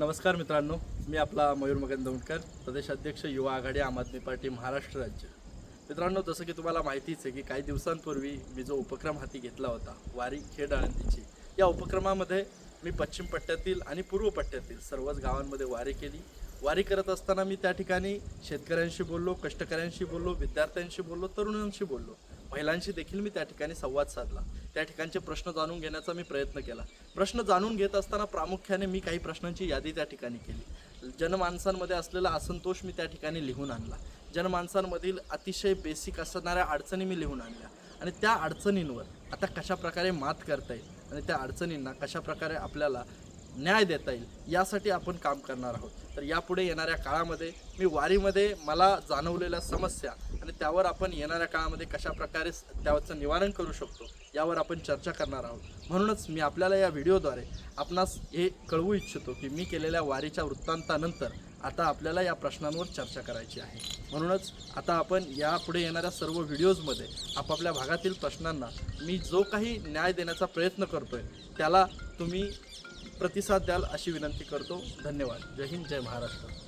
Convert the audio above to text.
नमस्कार मित्रांनो मी आपला मयूर मगन दौंडकर प्रदेशाध्यक्ष युवा आघाडी आम आदमी पार्टी महाराष्ट्र राज्य. मित्रांनो जसं की तुम्हाला माहितीच आहे की काही दिवसांपूर्वी मी जो उपक्रम हाती घेतला होता वारी खेड आळंदीची या उपक्रमामध्ये मी पश्चिम पट्ट्यातील आणि पूर्व पट्ट्यातील सर्वच गावांमध्ये वारी केली. वारी करत असताना मी त्या ठिकाणी शेतकऱ्यांशी बोललो कष्टकऱ्यांशी बोललो विद्यार्थ्यांशी बोललो तरुणांशी बोललो. महिलांशी देखील मी त्या ठिकाणी संवाद साधला. त्या ठिकाणचे प्रश्न जाणून घेण्याचा मी प्रयत्न केला. प्रश्न जाणून घेत असताना प्रामुख्याने मी काही प्रश्नांची यादी त्या ठिकाणी केली. जनमानसांमध्ये असलेला असंतोष मी त्या ठिकाणी लिहून आणला. जनमानसांमधील अतिशय बेसिक असणाऱ्या अडचणी मी लिहून आणल्या. आणि त्या अडचणींवर आता कशा प्रकारे मात करता येईल? आणि त्या अडचणींना कशा प्रकारे आपल्याला न्याय देता येईल. यासाठी आपण काम करणार आहोत. तर यापुढे येणाऱ्या काळामध्ये मी वारीमध्ये मला जाणवलेल्या समस्या आणि त्यावर आपण येणाऱ्या काळामध्ये कशा प्रकारे त्याचं निवारण करू शकतो यावर आपण चर्चा करणार आहोत. म्हणूनच मी आपल्याला या व्हिडिओद्वारे आपणास हे कळवू इच्छितो की मी केलेल्या वारीच्या वृत्तांतानंतर आता आपल्याला या प्रश्नांवर चर्चा करायची आहे. म्हणूनच आता आपण यापुढे येणाऱ्या सर्व व्हिडिओजमध्ये आपापल्या भागातील प्रश्नांना मी जो काही न्याय देण्याचा प्रयत्न करतोय त्याला तुम्ही प्रतिसाद द्याल अशी विनंती करतो. धन्यवाद. जय हिंद जय महाराष्ट्र.